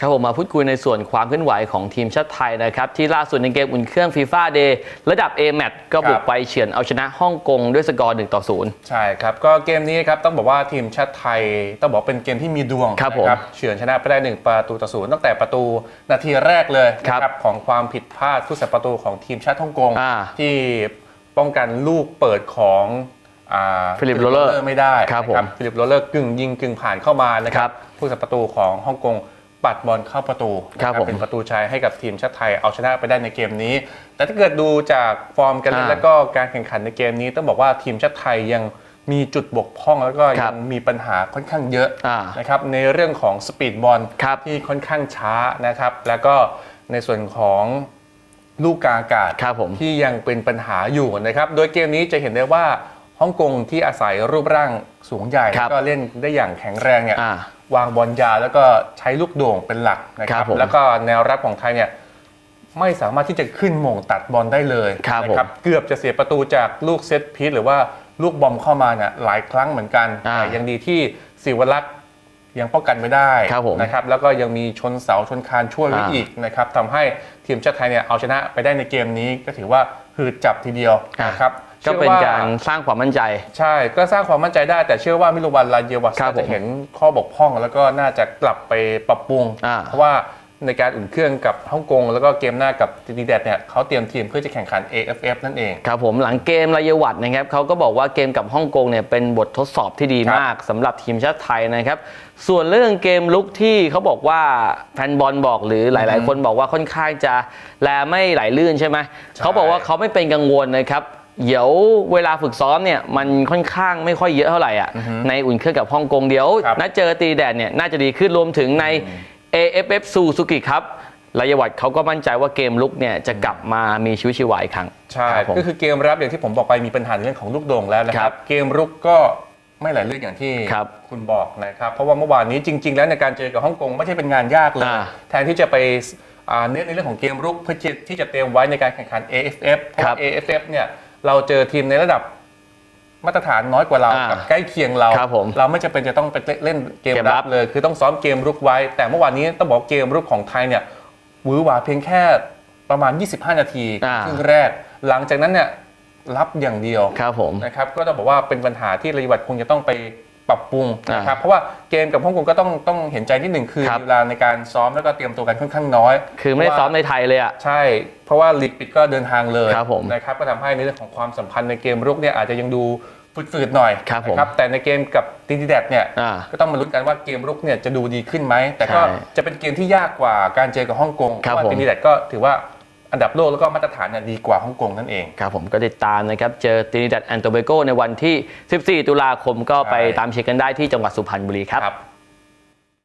ครับผมมาพูดคุยในส่วนความเคลื่อนไหวของทีมชาติไทยนะครับ ที่ล่าสุดในเกมอุ่นเครื่องฟีฟ่าเดย์ระดับ A แมตก็บุกไปเฉือนเอาชนะฮ่องกงด้วยสกอร์1ต่อ0ใช่ครับ ก็เกมนี้ครับต้องบอกว่าทีมชาติไทย ต้องบอกเป็นเกมที่มีดวงครับนะผมเฉือนชนะไปได้ 1 ประตูต่อศูนย์ตั้งแต่ประตูนาทีแรกเลยครับนะของความผิดพลาดผู้สับประตูของทีมชาติฮ่องกงอ่าที่ป้องกันลูกเปิดของอ่าฟิลิปโรเลอร์ไม่ได้ครับนะผมฟิลิปโรเลอร์กึ่งยิงกึ่งผ่านเข้ามานะคครัรับบผู้สับประตูของฮ่องกง ปัดบอลเข้าประตูนะครับผมเป็นประตูชัยให้กับทีมชาติไทยเอาชนะไปได้ในเกมนี้ แต่ถ้าเกิดดูจากฟอร์มการเล่นอ่าแล้วก็การแข่งขันในเกมนี้ ต้องบอกว่าทีมชาติไทยยังมีจุดบกพร่องแล้วก็ครัยับงมีปัญหาค่อนข้างเยอะอ่านะครับในเรื่องของสปีดบอลครับที่ค่อนข้างช้านะครับ แล้วก็ในส่วนของลูกกลางอากาศครับผมที่ยังเป็นปัญหาอยู่นะครับ โดยเกมนี้จะเห็นได้ว่าฮ่องกงที่อาศัยรูปร่างสูงใหญ่ครัแล้บวก็เล่นได้อย่างแข็งแรงเนี่ยอ่า วางบอลยาวแล้วก็ใช้ลูกโด่งเป็นหลักนะคครัรับบผมแล้วก็แนวรับของไทยเนี่ยไม่สามารถที่จะขึ้นหม่งตัดบอลได้เลยครับนะผมเกือบจะเสียประตูจากลูกเซตพีซหรือว่าลูกบอมเข้ามาเนี่ยหลายครั้งเหมือนกันอ่าแต่ยังดีที่ศิวรักษ์ยังป้องกันไม่ได้ครับผมนะครับแล้วก็ยังมีชนเสาชนคานช่วยไว้อ่าอีกนะครับทำให้ทีมชาติไทยเนี่ยเอาชนะไปได้ในเกมนี้ก็ถือว่าหืดจับทีเดียวนะครับ ก็เป็นชื่อว่การสร้างความมั่นใจ ใช่ก็สร้างความมั่นใจได้ แต่เชื่อว่ามิลวันลาเยวัสครับผมจะเห็นข้อบกพร่อง แล้วก็น่าจะกลับไปปรับปรุงอ่าเพราะว่าในการอุ่นเครื่องกับฮ่องกงแล้วก็เกมหน้ากับตีนีแดดเนี่ยเขาเตรียมทีมเพื่อจะแข่งขัน AFF นั่นเองครับผมหลังเกมรายวัตนะครับเขาก็บอกว่าเกมกับฮ่องกงเนี่ยเป็นบททดสอบที่ดีครับมากสำหรับทีมชาติไทยนะครับส่วนเรื่องเกมลุกที่เขาบอกว่าแฟนบอลบอกหรือหลาย ๆ คนบอกว่าค่อนข้างจะแลไม่ไหลลื่นใช่ไหมเขาบอกว่าเขาไม่เป็นกังวลนะครับ เดี๋ยวเวลาฝึกซ้อมเนี่ยมันค่อนข้างไม่ค่อยเยอะเท่าไหร่อะในอุ่นเครื่องกับฮ่องกงเดี๋ยวครับนัดเจอตีแดดเนี่ยน่าจะดีขึ้นรวมถึงใน AFF ซูซูกิครับรายวัตเขาก็มั่นใจว่าเกมลุกเนี่ยจะกลับมามีชีวิตชีวาอีกครั้ง ใช่ครับผมก็คือเกมรับอย่างที่ผมบอกไปมีปัญหาในเรื่องของลูกโด่งแล้วนะคครัรับบเกมรุกก็ไม่ไหลลื่นอย่างที่ครับคุณบอกนะครับ เพราะว่าเมื่อวานนี้จริง ๆ แล้วในการเจอกับฮ่องกงไม่ใช่เป็นงานยากเลยอ่าแทนที่จะไปอ่าเน้นในเรื่องของเกมรุกเพื่อที่จะเตรียมไว้ในการแข่งขัน AFF เพราะครัว่าบ AFF เนี่ย เราเจอทีมในระดับมาตรฐานน้อยกว่าเราอ่ากับใกล้เคียงเรา ครับผมเราไม่จำเป็นจะต้องไปเล่นเกมเกมรัรับบ เลย คือต้องซ้อมเกมรุกไว้ แต่เมื่อวานนี้ต้องบอกเกมรุกของไทยเนี่ยหวือหวาเพียงแค่ประมาณ 25 นาทีอ่า ครึ่งแรก หลังจากนั้นเนี่ยรับอย่างเดียว ครับผม นะครับก็ต้องบอกว่าเป็นปัญหาที่ระยวัตคงจะต้องไป ปรับปรุงอ่านนะครับเพราะว่าเกมกับฮ่องกงก็ต้องต้องเห็นใจนิดหนึ่งคือครับมีเวลาในการซ้อมแล้วก็เตรียมตัวกันค่อนข้างน้อย คือไม่ได้ซ้อมในไทยเลยอะใช่ เพราะว่าลีกปิดก็เดินทางเลยครับผมนะครับก็ทำให้ในเรื่องของความสัมพันธ์ในเกมรุกเนี่ยอาจจะยังดูฝืดๆหน่อยครับผมนะแต่ในเกมกับตินดิแดดเนี่ยอ่าก็ต้องมาลุ้นกันว่าเกมรุกเนี่ยจะดูดีขึ้นไหมแต่ก็ใช่จะเป็นเกมที่ยากกว่าการเจอกับฮ่องกงเพครับราะว่าผมตินดิแดดก็ถือว่า อันดับโลกแล้วก็มาตรฐานเนี่ยดีกว่าฮ่องกงนั่นเองครับผมก็ติดตามนะครับ เจอตินิดัดแอนโตเบโกในวันที่ 14 ตุลาคมก็ไปใช่ตามเชียร์กันได้ที่จังหวัดสุพรรณบุรีครับครับ